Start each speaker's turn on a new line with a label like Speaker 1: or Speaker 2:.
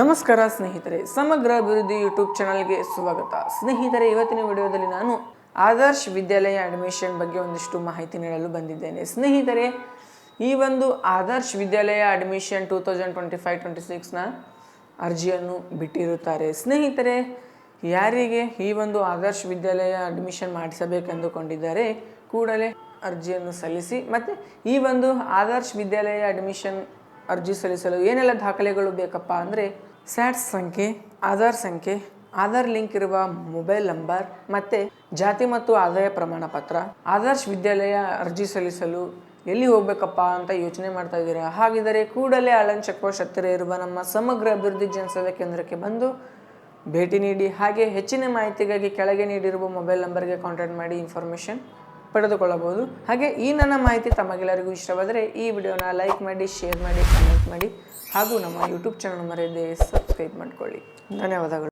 Speaker 1: ನಮಸ್ಕಾರ ಸ್ನೇಹಿತರೆ, ಸಮಗ್ರ ಅಭಿವೃದ್ಧಿ ಯೂಟ್ಯೂಬ್ ಚಾನಲ್ಗೆ ಸ್ವಾಗತ. ಸ್ನೇಹಿತರೆ, ಇವತ್ತಿನ ವಿಡಿಯೋದಲ್ಲಿ ನಾನು ಆದರ್ಶ್ ವಿದ್ಯಾಲಯ ಅಡ್ಮಿಷನ್ ಬಗ್ಗೆ ಒಂದಿಷ್ಟು ಮಾಹಿತಿ ನೀಡಲು ಬಂದಿದ್ದೇನೆ. ಸ್ನೇಹಿತರೆ, ಈ ಒಂದು Adarsh Vidyalaya admission two thousand twenty five twenty ಸಿಕ್ಸ್ನ ಅರ್ಜಿಯನ್ನು ಬಿಟ್ಟಿರುತ್ತಾರೆ. ಸ್ನೇಹಿತರೆ, ಯಾರಿಗೆ ಈ ಒಂದು ಆದರ್ಶ್ ವಿದ್ಯಾಲಯ ಅಡ್ಮಿಷನ್ ಮಾಡಿಸಬೇಕೆಂದುಕೊಂಡಿದ್ದಾರೆ, ಕೂಡಲೇ ಅರ್ಜಿಯನ್ನು ಸಲ್ಲಿಸಿ ಮತ್ತು ಈ ಒಂದು ಆದರ್ಶ್ ವಿದ್ಯಾಲಯ ಅಡ್ಮಿಷನ್ ಅರ್ಜಿ ಸಲ್ಲಿಸಲು ಏನೆಲ್ಲ ದಾಖಲೆಗಳು ಬೇಕಪ್ಪ ಅಂದರೆ ಸ್ಯಾಟ್ಸ್ ಸಂಖ್ಯೆ, ಆಧಾರ್ ಸಂಖ್ಯೆ, ಆಧಾರ್ ಲಿಂಕ್ ಇರುವ ಮೊಬೈಲ್ ನಂಬರ್ ಮತ್ತು ಜಾತಿ ಮತ್ತು ಆದಾಯ ಪ್ರಮಾಣ ಪತ್ರ, ಆದರ್ಶ್ ವಿದ್ಯಾಲಯ ಅರ್ಜಿ ಸಲ್ಲಿಸಲು ಎಲ್ಲಿ ಹೋಗ್ಬೇಕಪ್ಪ ಅಂತ ಯೋಚನೆ ಮಾಡ್ತಾ ಇದ್ದೀರಾ? ಹಾಗಿದ್ದರೆ ಕೂಡಲೇ ಆಳನ್ ಚೆಕ್ಪೋಸ್ಟ್ ಹತ್ತಿರ ಇರುವ ನಮ್ಮ ಸಮಗ್ರ ಅಭಿವೃದ್ಧಿ ಜನಸೇವಾ ಕೇಂದ್ರಕ್ಕೆ ಬಂದು ಭೇಟಿ ನೀಡಿ. ಹಾಗೆ ಹೆಚ್ಚಿನ ಮಾಹಿತಿಗಾಗಿ ಕೆಳಗೆ ನೀಡಿರುವ ಮೊಬೈಲ್ ನಂಬರ್ಗೆ ಕಾಂಟ್ಯಾಕ್ಟ್ ಮಾಡಿ. ಇನ್ಫಾರ್ಮೇಷನ್ ಪಡೆದುಕೊಳ್ಳಬಹುದು. ಹಾಗೆ ಈ ನನ್ನ ಮಾಹಿತಿ ತಮಗೆಲ್ಲರಿಗೂ ಇಷ್ಟವಾದರೆ ಈ ವಿಡಿಯೋನ ಲೈಕ್ ಮಾಡಿ, ಶೇರ್ ಮಾಡಿ ಕಮೆಂಟ್ ಮಾಡಿ ಹಾಗೂ ನಮ್ಮ ಯೂಟ್ಯೂಬ್ ಚಾನಲ್ ಮರೆಯದೆ ಸಬ್ಸ್ಕ್ರೈಬ್ ಮಾಡಿಕೊಳ್ಳಿ. ಧನ್ಯವಾದಗಳು.